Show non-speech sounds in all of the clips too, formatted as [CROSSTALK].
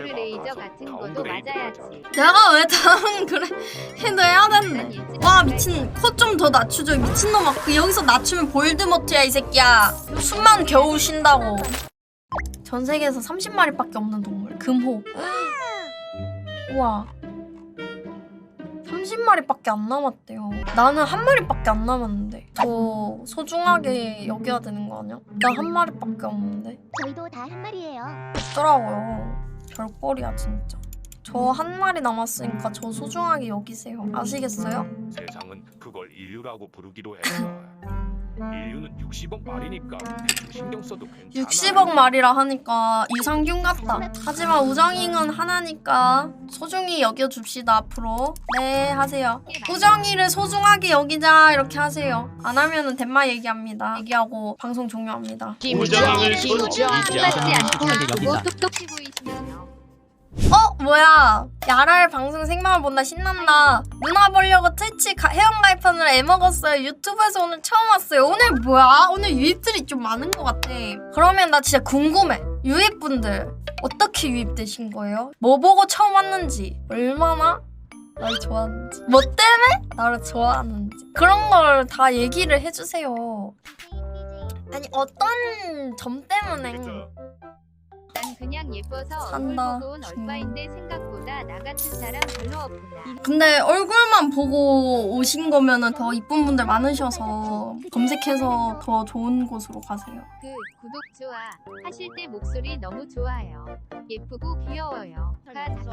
앵글 레이저 같은 것도 맞아야지. 내가 왜 다음 그래? 해도 해야 되는데 와 미친. 코 좀 더 낮추죠. 미친놈아 그 여기서 낮추면 볼드모트야 이 새끼야. 숨만 겨우 쉰다고. 전 세계에서 30마리밖에 없는 동물. 금호. [GASPS] 우와. 30마리밖에 안 남았대요. 나는 한 마리밖에 안 남았는데. 더 소중하게 여겨야 되는 거 아니야? 나 한 마리밖에 없는데. 저희도 다한 말이에요. 없더라고요 별꼴이야 진짜 저 한 마리 남았으니까 저 소중하게 여기세요 아시겠어요? 세상은 그걸 인류라고 부르기로 했어. 인류는 60억 마리니까 대충 신경 써도 괜찮아. 60억 마리라 하니까 이상균 같다. 하지만 우정잉은 하나니까 소중히 여겨줍시다 앞으로. 네 하세요. 우정이를 소중하게 여기자 이렇게 하세요. 안 하면은 덴마 얘기합니다. 얘기하고 방송 종료합니다. 우정을 받지 소중히 여기자. 그거 톡톡히 보이시네요. 어 뭐야? 야랄 방송 생방을 본다 신난다. 누나 보려고 가, 회원가입하느라 애먹었어요. 유튜브에서 오늘 처음 왔어요. 오늘 뭐야? 오늘 유입들이 좀 많은 것 같아. 그러면 나 진짜 궁금해. 유입분들 어떻게 유입되신 거예요? 뭐 보고 처음 왔는지 얼마나 날 좋아하는지 뭐 때문에 나를 좋아하는지 그런 걸 다 얘기를 해주세요. 아니 어떤 점 때문에 난 그냥 예뻐서 산다. 얼굴 보고 온 얼빠인데 생각보다 나 같은 사람 별로 없구나. 근데 얼굴만 보고 오신 거면은 더 이쁜 분들 많으셔서 검색해서 더 좋은 곳으로 가세요. 그 구독 좋아 하실 때 목소리 너무 좋아요. 예쁘고 귀여워요.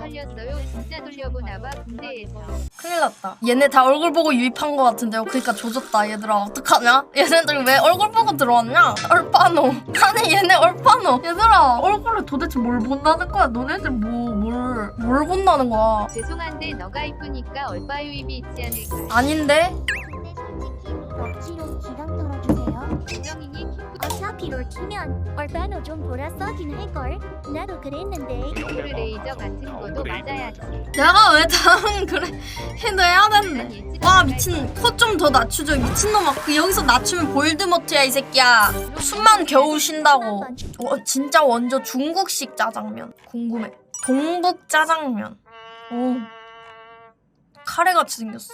다 털렸어요. 진짜 돌려보나봐 군대에서. 큰일 났다. 얘네 다 얼굴 보고 유입한 거 같은데요. 그러니까 조졌다 얘들아. 어떡하냐? 얘네들 왜 얼굴 보고 들어왔냐? 얼빠노. 아니 얘네 얼빠노. 얘들아 얼굴을 도대체 뭘 본다는 거야? 너네들 뭐뭘뭘 본다는 거야? 죄송한데 너가 이쁘니까 얼빠 유입이 있지 않을까. 아닌데? 근데 솔직히 억지로 기강 털어주세요. 롤 키면 얼바노 좀 보라 써긴 할걸. 나도 그랬는데. 앵글 레이저 같은 것도 맞아야지. 내가 왜 다음 그래? 해도 해야 난 되는데. 일찍 와 미친. 코 좀 더 낮추죠. 미친놈아. 그 여기서 낮추면 볼드모트야 이 새끼야. 숨만 겨우 쉰다고. 어, 진짜 원조 중국식 짜장면. 궁금해. 동북 짜장면. 오. 카레같이 생겼어.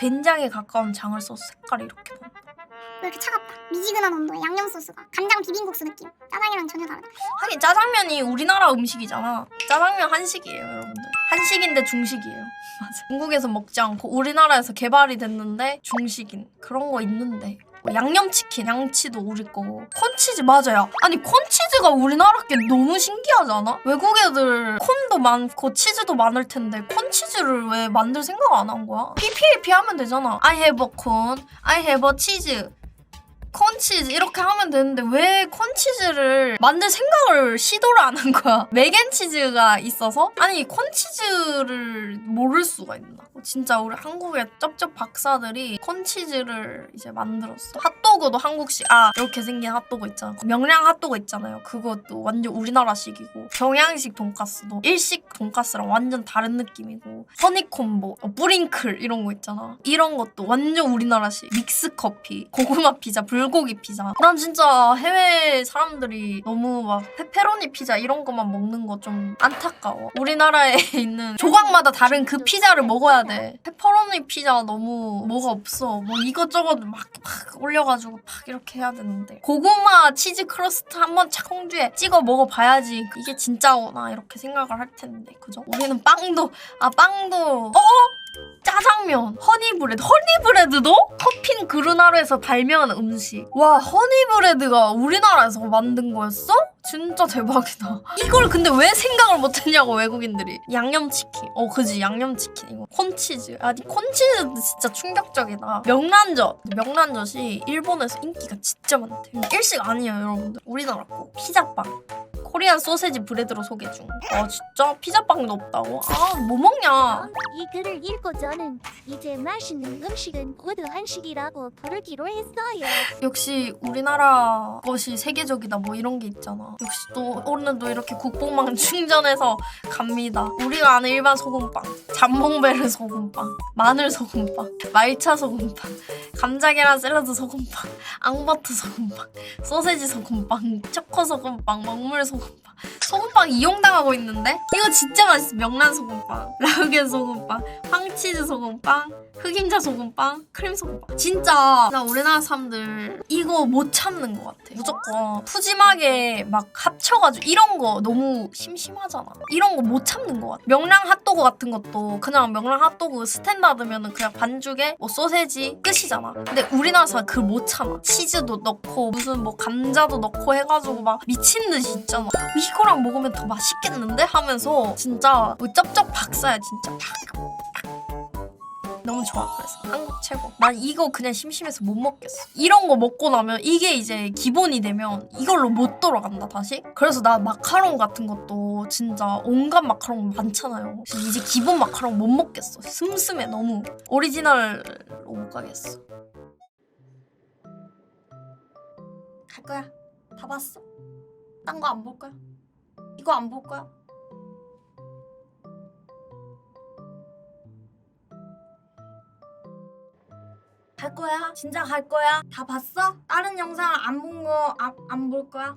된장에 가까운 장을 써서 색깔이 이렇게 보여 왜 이렇게 차갑다. 미지근한 온도에 양념 소스가 간장 비빔국수 느낌. 짜장이랑 전혀 다르다. 하긴 짜장면이 우리나라 음식이잖아 짜장면 한식이에요 여러분들 한식인데 중식이에요 [LAUGHS] 맞아 중국에서 먹지 않고 우리나라에서 개발이 됐는데 중식인 그런 거 있는데 뭐 양념치킨 양치도 우리 거고 콘치즈 맞아요 아니 콘치즈가 우리나라 게 너무 신기하지 않아? 외국 애들 콘도 많고 치즈도 많을 텐데 콘치즈를 왜 만들 생각 안 한 거야? PPAP 하면 되잖아 I have a corn, I have a cheese 콘치즈 이렇게 하면 되는데 왜 콘치즈를 만들 생각을 시도를 안 한 거야? [LAUGHS] 맥앤치즈가 있어서? 아니 콘치즈를 모를 수가 있나? 진짜 우리 한국의 쩝쩝 박사들이 콘치즈를 이제 만들었어. 핫도그도 한국식 아 이렇게 생긴 핫도그 있잖아. 명량 핫도그 있잖아요. 그것도 완전 우리나라식이고 경양식 돈까스도 일식 돈까스랑 완전 다른 느낌이고 허니콤보, 어, 뿌링클 이런 거 있잖아. 이런 것도 완전 우리나라식 믹스 커피, 고구마 피자, 불 고기 피자. 난 진짜 해외 사람들이 너무 막 페페로니 피자 이런 것만 먹는 거 좀 안타까워. 우리나라에 [LAUGHS] 있는 조각마다 다른 그 피자를 먹어야 돼. 페퍼로니 피자 너무 뭐가 없어. 뭐 이것저것 막, 막 올려가지고 막 이렇게 해야 되는데. 고구마 치즈 크러스트 한번 착 홍주에 찍어 먹어봐야지. 이게 진짜구나 이렇게 생각을 할 텐데. 그죠? 우리는 빵도, 아, 빵도. 어? 짜장면, 허니브레드. 허니브레드도? 터핀 그르나르에서 발명한 음식. 와, 허니브레드가 우리나라에서 만든 거였어? 진짜 대박이다. 이걸 근데 왜 생각을 못했냐고, 외국인들이. 양념치킨. 어, 그지, 양념치킨. 이거. 콘치즈. 아니, 콘치즈도 진짜 충격적이다. 명란젓. 명란젓이 일본에서 인기가 진짜 많대. 일식 아니에요, 여러분들. 우리나라 거. 피자빵. 코리안 소세지 브레드로 소개 중. 아, 진짜? 피자빵도 없다고? 아, 뭐 먹냐? 이 글을 읽고 저는 이제 맛있는 음식은 모두 한식이라고 부르기로 했어요. 역시 우리나라 것이 세계적이다 뭐 이런 게 있잖아. 역시 또 오늘도 이렇게 국뽕만 [LAUGHS] 충전해서 갑니다. 우리가 아는 일반 소금빵, 잠봉베르 소금빵, 마늘 소금빵, 말차 소금빵, 감자 계란 샐러드 소금빵, 앙버터 소금빵, 소세지 소금빵, 초코 소금빵, 먹물 소금빵. 없다. 소금빵 이용당하고 있는데? 이거 진짜 맛있어. 명란 소금빵, 라우겐 소금빵, 황치즈 소금빵, 흑임자 소금빵, 크림 소금빵. 진짜 나 우리나라 사람들 이거 못 참는 것 같아. 무조건 푸짐하게 막 합쳐가지고 이런 거 너무 심심하잖아. 이런 거 못 참는 것 같아. 명랑 핫도그 같은 것도 그냥 명랑 핫도그 스탠다드면은 그냥 반죽에 뭐 소세지 끝이잖아. 근데 우리나라 사람 그걸 못 참아. 치즈도 넣고 무슨 뭐 감자도 넣고 해가지고 막 미친 듯이 있잖아. 이거랑 먹으면 더 맛있겠는데? 하면서 진짜 뭐 쩝쩝 박사야 진짜. 너무 좋아. 그래서 한국 최고. 난 이거 그냥 심심해서 못 먹겠어. 이런 거 먹고 나면 이게 이제 기본이 되면 이걸로 못 돌아간다 다시? 그래서 나 마카롱 같은 것도 진짜 온갖 마카롱 많잖아요. 이제 기본 마카롱 못 먹겠어. 슴슴해 너무. 오리지널로 못 가겠어. 갈 거야. 다 봤어? 딴 거 안 볼 거야 이거 안볼 거야 갈 거야? 진짜 갈 거야? 다 봤어? 다른 영상 안 본 거안볼 거야?